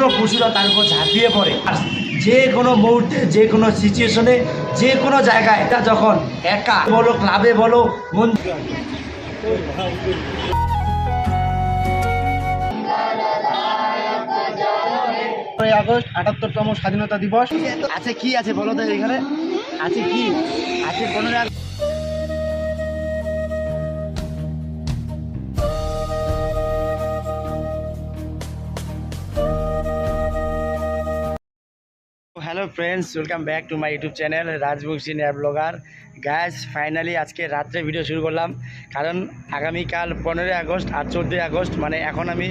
হিংস্র পশুরা তার উপর ঝাঁপিয়ে পড়ে। যে কোনো মুহূর্তে, যে কোনো সিচুয়েশনে যে কোনো জায়গায় এটা যখন একা বলো ক্লাবে বলো, মন পনেরোই আগস্ট, আটাত্তরতম স্বাধীনতা দিবস। আছে কি আছে বলো তো এখানে? আছে কি? আছে পনেরো hello friends, welcome back to my YouTube channel Rajbanshi নেয়ার ব্লগার। গ্যাস ফাইনালি আজকে রাত্রে ভিডিও শুরু করলাম, কারণ আগামীকাল পনেরোই আগস্ট আর চোদ্দোই আগস্ট মানে এখন আমি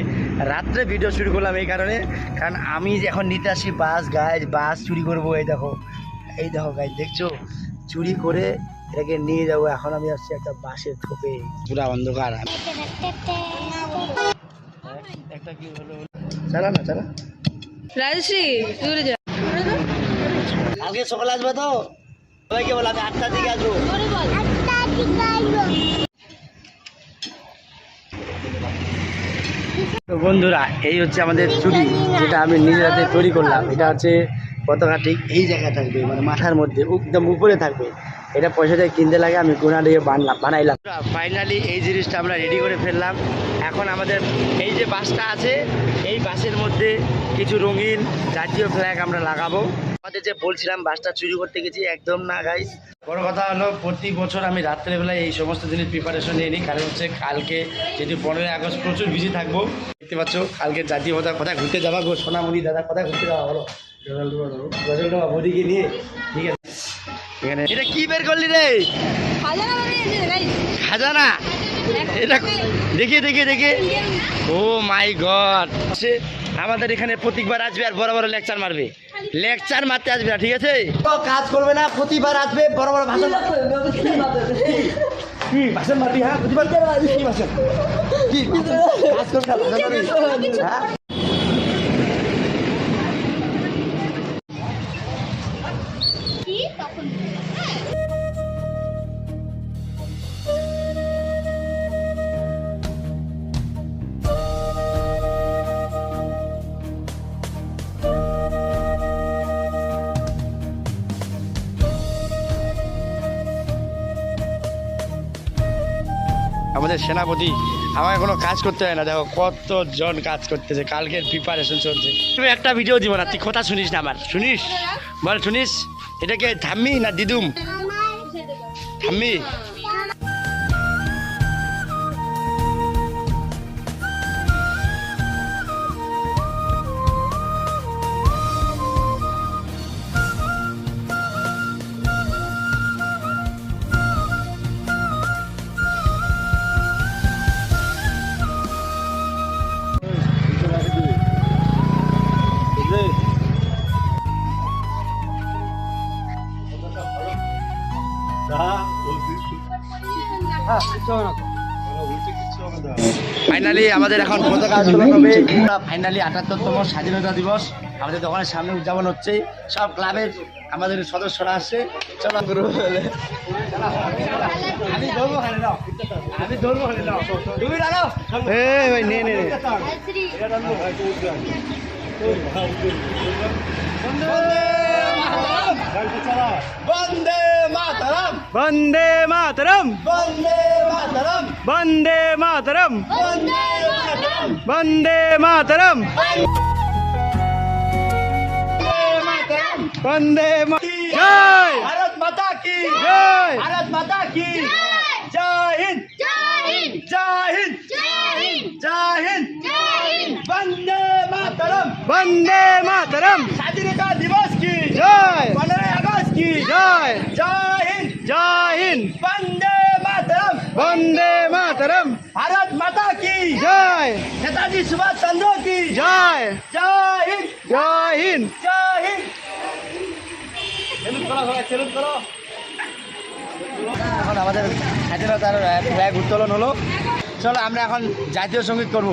রাত্রে ভিডিও শুরু করলাম এই কারণে, কারণ আমি এখন নিতে আসি বাস গাছ বাস চুরি করব, এই দেখো এই দেখো গাছ দেখছ? চুরি করে এটাকে নিয়ে যাব, এখন আমি আসছি একটা বাসের থোপে পুরা অন্ধকার। একটা কি হলো? চালা না, চালা। রাজশ্রী কালকে সকালে আসবে তো? সবাইকে বল, আমি আসব। বন্ধুরা, এই হচ্ছে আমাদের চুরি, যেটা আমি নিজের হাতে তৈরি করলাম। এটা হচ্ছে পতাকা, ঠিক এই জায়গায় থাকবে মানে মাথার মধ্যে, একদম উপরে থাকবে। এটা পয়সা দিয়ে কিনতে লাগে আমি গোনা দিয়ে বানলাম বানাইলাম। ফাইনালি এই জিনিসটা আমরা রেডি করে ফেললাম। এখন আমাদের এই যে বাসটা আছে এই বাসের মধ্যে কিছু রঙিন জাতীয় ফ্ল্যাগ আমরা লাগাবো। আমাদের যে বলছিলাম বাসটা চুরি করতে গেছি একদম না গাইস বড় কথা হলো প্রতি বছর আমি রাত্রেবেলায় এই সমস্ত জিনিস প্রিপারেশন নিয়ে নিই কারণ হচ্ছে কালকে যদি পনেরোই আগস্ট প্রচুর বিজি থাকব। দেখতে পাচ্ছ কালকে জাতীয় পতাকা কোথায় ঘুরতে যাবা গো? সোনামণি দাদা কোথায় ঘুরতে যাওয়া বলো? গজলডোবা মোদিকে নিয়ে ঠিক আছে। এখানে এটা কি বের করলি রে? খাজানা। এটা দেখে দেখে দেখে। ও মাই গড। সে আমাদের এখানে প্রত্যেকবার আসবে আর বড় বড় লেকচার মারবে। লেকচার মারতে আসবে না ঠিক আছে? কাজ করবে না প্রতিবার আসবে বড় বড় ভাষণ কি ভাষণ মারবি হ্যাঁ? প্রতিবার কি ভাষণ? কি কাজ করবে না সেনাপতি, আমাকে কোনো কাজ করতে হয় না। দেখো কতজন কাজ করতেছে, কালকের প্রিপারেশন চলছে। তুমি একটা ভিডিও দিব না, তুই কথা শুনিস না আমার। শুনিস? বল, শুনিস? এটাকে থাম্মি না দিদুম? থাম্মি ফাইনালি আমাদের এখন পতাকা উত্তোলন হবে। ফাইনালি আটাত্তরতম স্বাধীনতা দিবস। আমাদের দোকানের সামনে উদযাপন হচ্ছে। সব ক্লাবের আমাদের সদস্যরা আসছে। চলো গুরু আমি ধরবো খালি নাও। আমি ধরবো খালি নাও। তুমি দাঁড়াও এ ভাই নে নে নে। বন্দে মাতরম। বন্দে মাতরম। বন্দে মাতরম। वंदे मातरम। वंदे मातरम। वंदे जय। भारत माता की जय। भारत माता की जय हिंद। जय हिंद। जय हिंद। वंदे मातरम। वंदे मातरम। स्वाधीनता दिवस की जय। पंद्रह अगस्त की जय। जय हिंद। जय हिंद। वंदे বন্দে মাতরম। ভারত মাতা কি? জয়। নেতাজি সুভাষ চন্দ্র কি? জয়। জয় হিন্দ। জয় হিন্দ। জয় হিন্দ। এখন আমাদের স্বাধীনতার ফ্ল্যাগ উত্তোলন হলো। চলো আমরা এখন জাতীয় সংগীত করব।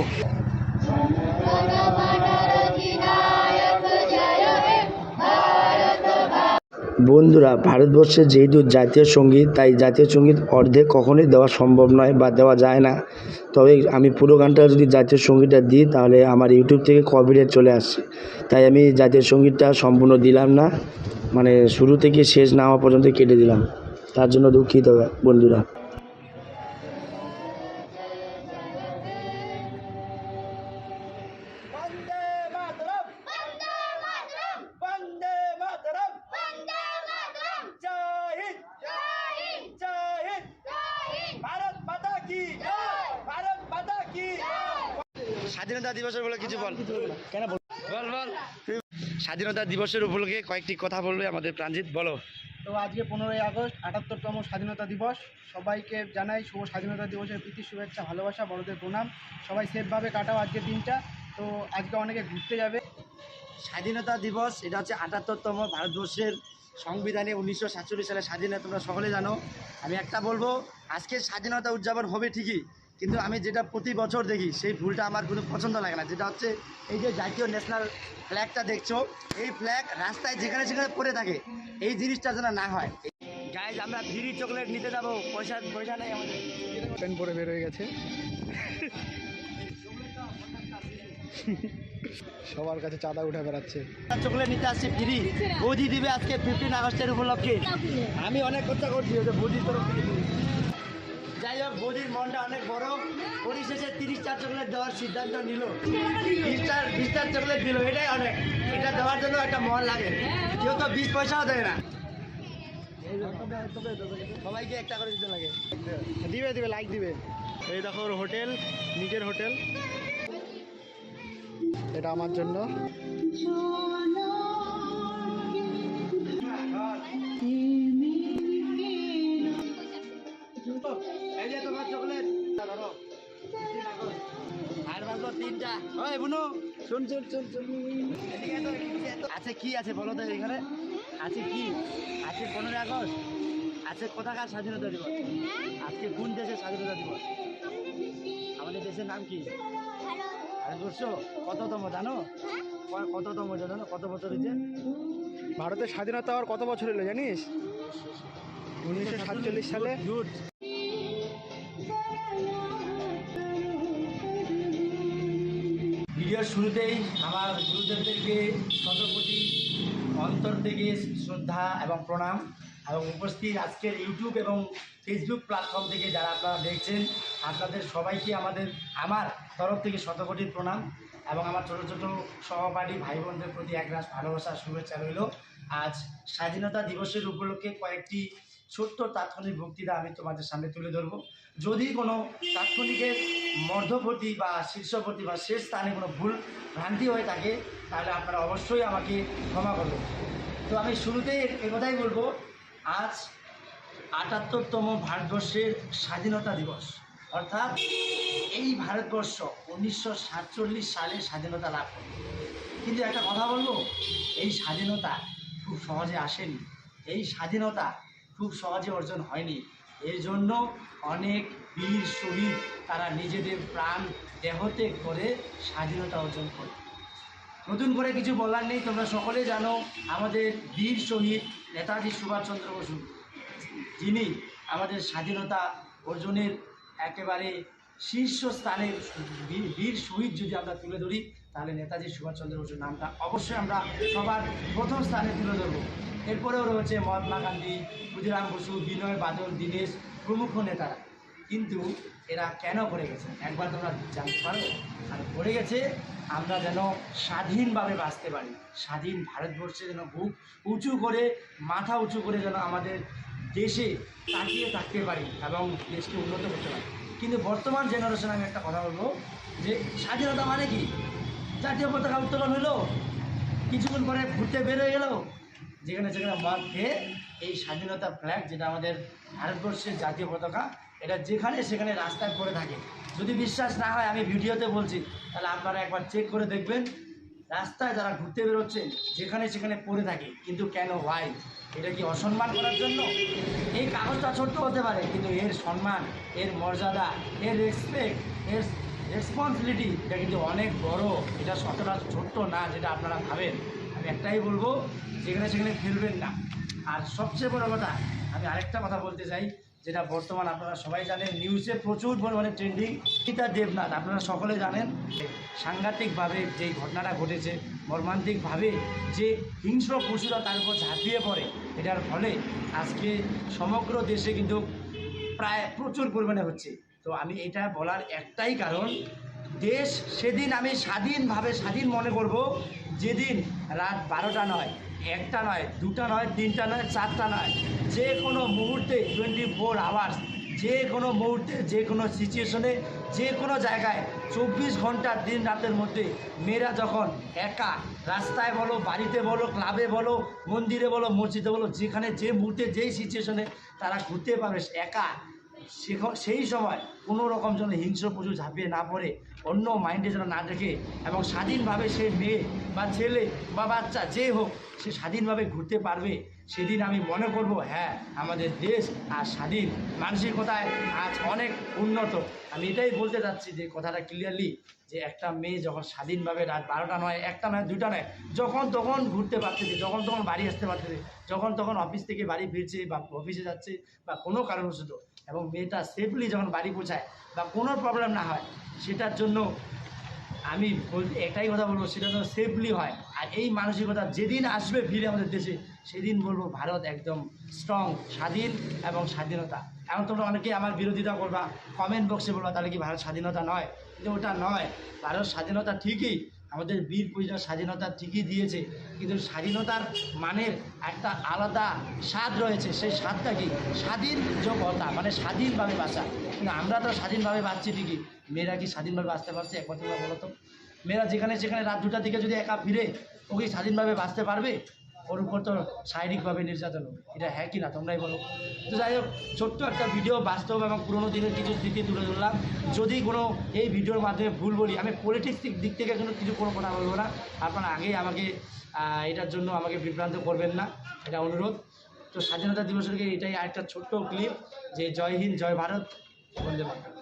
বন্ধুরা, ভারতবর্ষে যেহেতু জাতীয় সংগীত, তাই জাতীয় সংগীত অর্ধেক কখনোই দেওয়া সম্ভব নয় বা দেওয়া যায় না। তবে আমি পুরো গানটা যদি জাতীয় সঙ্গীতটা দিই, তাহলে আমার ইউটিউব থেকে কপিরাইট চলে আসছে। তাই আমি জাতীয় সঙ্গীতটা সম্পূর্ণ দিলাম না মানে শুরু থেকে শেষ না হওয়া পর্যন্ত কেটে দিলাম। তার জন্য দুঃখিত বন্ধুরা। স্বাধীনতা দিবসের বলে কিছু বল। কেন বল? বল বল। স্বাধীনতা দিবসের উপলক্ষে কয়েকটি কথা বলবে আমাদের প্রাণজিৎ বলো। তো আজকে পনেরোই আগস্ট আটাত্তরতম স্বাধীনতা দিবস। সবাইকে জানাই শুভ স্বাধীনতা দিবসের প্রীতি শুভেচ্ছা ভালোবাসা বড়দের প্রণাম। সবাই সেফভাবে কাটাও আজকের দিনটা। তো আজকে অনেকে ঘুরতে যাবে। স্বাধীনতা দিবস এটা হচ্ছে আটাত্তরতম ভারতবর্ষের সংবিধানে উনিশশো সাতচল্লিশ সালে স্বাধীনতা তোমরা সকলে জানো। আমি একটা বলব আজকে স্বাধীনতা উদযাপন হবে ঠিকই। কিন্তু আমি যেটা প্রতি বছর দেখি সেই ভুলটা আমার কোনো পছন্দ লাগে না। যেটা হচ্ছে এই যে জাতীয় ন্যাশনাল ফ্ল্যাগটা দেখছ এই ফ্ল্যাগ রাস্তায় যেখানে সেখানে পড়ে থাকে এই জিনিসটা যেন না হয়। গাইজ আমরা ফ্রি চকলেট নিতে যাব পয়সা পয়সা নেই আমাদের। প্যান্ট পরে বের হয়ে গেছে। সবার কাছে চাঁদা উঠে বেড়াচ্ছে। চকলেট নিতে আসছি ফ্রি বৌদি দিবে আজকে ফিফটিন আগস্টের উপলক্ষে। আমি অনেক খরচা করছি ওই যে বৌদির তরফ থেকে। যাই হোক, বৌদির মনটা অনেক বড়। পরিশেষে তিরিশ চার চকলেট দেওয়ার সিদ্ধান্ত নিল। বিশ চার, বিশ চকলেট দিল, এটাই অনেক। এটা দেওয়ার জন্য একটা মন লাগে। কেউ তো বিশ পয়সাও দেয় না। সবাইকে একটা করে দিতে লাগে। দিবে দিবে লাইক দিবে। এই দেখো হোটেল, নিজের হোটেল। এটা আমার জন্য। ওই বুনু। শুন শুন শুন শুন এদিকে তো, এদিকে তো। আছে কি আছে বলো তো এখানে? আছে কি? আছে পনেরোই আগস্ট। আছে কোথাকার স্বাধীনতা দিবস? আজকে কোন দেশের স্বাধীনতা দিবস? আমাদের দেশের নাম কি? কততম জানো? কততম জানো? কত বছর হয়েছে? ভারতের স্বাধীনতা হওয়ার কত বছর হলো জানিস? উনিশশো সাতচল্লিশ সালে। ভিডিওর শুরুতেই আমার গুরুদেবদেরকে শত কোটি অন্তর থেকে শ্রদ্ধা এবং প্রণাম এবং উপস্থিত আজকের ইউটিউব এবং ফেসবুক প্ল্যাটফর্ম থেকে যারা আপনারা দেখছেন, আপনাদের সবাইকে আমাদের, আমার তরফ থেকে শতকোটি প্রণাম এবং আমার ছোটো ছোটো সহপাঠী ভাই বোনদের প্রতি একরাশ ভালোবাসা, শুভেচ্ছা রইল। আজ স্বাধীনতা দিবসের উপলক্ষে কয়েকটি ছোট্ট তাৎক্ষণিক বক্তৃতা আমি তোমাদের সামনে তুলে ধরবো। যদি কোনো তাৎক্ষণিকের মধ্যবর্তী বা শীর্ষবর্তী বা শেষ স্থানে কোনো ভুল ভ্রান্তি হয়ে থাকে, তাহলে আপনারা অবশ্যই আমাকে ক্ষমা করবেন। তো আমি শুরুতেই এ কথাই বলব, আজ আটাত্তরতম ভারতবর্ষের স্বাধীনতা দিবস। অর্থাৎ এই ভারতবর্ষ উনিশশো সাতচল্লিশ সালে স্বাধীনতা লাভ করে। কিন্তু একটা কথা বলব, এই স্বাধীনতা খুব সহজে আসেনি। এই স্বাধীনতা খুব সহজে অর্জন হয়নি। এর জন্য অনেক বীর শহীদ তারা নিজেদের প্রাণ দেহত্যাগ করে স্বাধীনতা অর্জন করে। নতুন করে কিছু বলার নেই, তোমরা সকলে জানো আমাদের বীর শহীদ নেতাজি সুভাষচন্দ্র বসু। যিনি আমাদের স্বাধীনতা অর্জনের একেবারে শীর্ষস্থানের বীর শহীদ যদি আমরা তুলে ধরি তাহলে নেতাজি সুভাষচন্দ্র বসুর নামটা অবশ্যই আমরা সবার প্রথম স্থানে তুলে ধরবো। এরপরেও রয়েছে মহাত্মা গান্ধী, ক্ষুদিরাম বসু, বিনয় বাদল, দীনেশ প্রমুখ নেতারা। কিন্তু এরা কেন করে গেছে? একবার তোমরা জানতে পারো? আর করে গেছে, আমরা যেন স্বাধীনভাবে বাঁচতে পারি। স্বাধীন ভারতবর্ষে যেন বুক উঁচু করে, মাথা উঁচু করে যেন আমাদের দেশে তাকিয়ে থাকতে পারি এবং দেশকে উন্নত করতে পারি। কিন্তু বর্তমান জেনারেশন আমি একটা কথা বলব যে স্বাধীনতা মানে কি? জাতীয় পতাকা উত্তোলন হলো। কিছুক্ষণ পরে ঘুরতে বেরোয় গেল। যেখানে সেখানে মদ খেয়ে এই স্বাধীনতা ফ্ল্যাগ যেটা আমাদের ভারতবর্ষের জাতীয় পতাকা, এটা যেখানে সেখানে রাস্তায় পড়ে থাকে। যদি বিশ্বাস না হয়, আমি ভিডিওতে বলছি, তাহলে আপনারা একবার চেক করে দেখবেন। রাস্তায় যারা ঘুরতে বেরোচ্ছেন যেখানে সেখানে পড়ে থাকে। কিন্তু কেন হয় এটা কি অসম্মান করার জন্য? এই কাগজটা ছোট্ট হতে পারে, কিন্তু এর সম্মান, এর মর্যাদা, এর রেসপেক্ট এর রেসপন্সিবিলিটি এটা কিন্তু অনেক বড়। এটা সতটা ছোট্ট না, যেটা আপনারা ভাবেন। আমি একটাই বলব, যেখানে সেখানে ফেলবেন না। আর সবচেয়ে বড় কথা, আমি আরেকটা কথা বলতে চাই, যেটা বর্তমান আপনারা সবাই জানেন নিউজে প্রচুর পরিমাণে ট্রেন্ডিং গীতা দেবনাথ, আপনারা সকলে জানেন, সাংঘাতিকভাবে যে ঘটনাটা ঘটেছে, মর্মান্তিকভাবে যে হিংস্র পশুরা তার উপর ঝাঁপিয়ে পড়ে, এটার ফলে আজকে সমগ্র দেশে কিন্তু প্রায় প্রচুর পরিমাণে হচ্ছে। তো আমি এটা বলার একটাই কারণ, দেশ সেদিন আমি স্বাধীনভাবে স্বাধীন মনে করব, যেদিন রাত বারোটা নয়, একটা নয়, দুটা নয়, তিনটা নয়, চারটা নয়, যে কোনো মুহূর্তে টোয়েন্টি ফোর আওয়ার্স যে কোনো মুহূর্তে, যে কোনো সিচুয়েশনে যে কোনো জায়গায় চব্বিশ ঘণ্টা দিন রাতের মধ্যে মেয়েরা যখন একা রাস্তায় বলো, বাড়িতে বলো ক্লাবে বলো, মন্দিরে বলো, মসজিদে বলো, যেখানে যে মুহূর্তে, যেই সিচুয়েশনে তারা ঘুরতে পারবে, একা সেই সময় কোনো রকম যেন হিংস্র পশু ঝাঁপিয়ে না পড়ে, অন্য মাইন্ডে যেন না দেখে এবং স্বাধীনভাবে সে মেয়ে বা ছেলে বা বাচ্চা যে হোক, সে স্বাধীনভাবে ঘুরতে পারবে, সেদিন আমি মনে করব হ্যাঁ আমাদের দেশ আর স্বাধীন। মানসিকতায় আজ অনেক উন্নত। আমি এটাই বলতে চাচ্ছি যে কথাটা ক্লিয়ারলি যে একটা মেয়ে যখন স্বাধীনভাবে রাত বারোটা নয়, একটা নয়, দুটা নয়, যখন তখন ঘুরতে পারতেছে, যখন তখন বাড়ি আসতে পারতেছে, যখন তখন অফিস থেকে বাড়ি ফিরছে বা অফিসে যাচ্ছে বা কোনো কারণবশত এবং মেয়েটা সেফলি যখন বাড়ি পৌঁছায় বা কোনো প্রবলেম না হয়, সেটার জন্য আমি একটাই কথা বলব, সেটা যেন সেফলি হয়। আর এই মানসিকতা যেদিন আসবে ফিরে আমাদের দেশে, সেদিন বলব ভারত একদম স্ট্রং স্বাধীন এবং স্বাধীনতা। এখন তোমরা অনেকেই আমার বিরোধিতা করবা কমেন্ট বক্সে বলবা, তাহলে কি ভারত স্বাধীনতা নয়? কিন্তু ওটা নয়। ভারত স্বাধীনতা ঠিকই আমাদের বীর পুজোর স্বাধীনতা ঠিকই দিয়েছে, কিন্তু স্বাধীনতার মানের একটা আলাদা স্বাদ রয়েছে, সেই স্বাদটা কি? স্বাধীন যোগ্যতা মানে স্বাধীনভাবে বাঁচা। কিন্তু আমরা তো স্বাধীনভাবে বাঁচছি ঠিকই। মেয়েরা কি স্বাধীনভাবে বাঁচতে পারছে? একমাত্র বলো তো। মেয়েরা যেখানে সেখানে রাত দুটার দিকে যদি একা ফিরে, ও কি স্বাধীনভাবে বাঁচতে পারবে? ওর উপর তো শারীরিকভাবে নির্যাতন এটা হ্যাঁ কি না, তোমরাই বলো। তো যাই হোক, ছোট্ট একটা ভিডিও বাস্তব এবং পুরোনো দিনের কিছু স্মৃতি তুলে ধরলাম। যদি কোনো এই ভিডিওর মাধ্যমে ভুল বলি, আমি পলিটিক্স দিক থেকে কোনো কিছু কোনো কথা বলব না। আপনারা আগেই আমাকে এটার জন্য আমাকে বিভ্রান্ত করবেন না। এটা অনুরোধ। তো স্বাধীনতা দিবসের এটাই আরেকটা ছোট্ট ক্লিপ যে জয় হিন্দ, জয় ভারত, বন্দে মাতরম।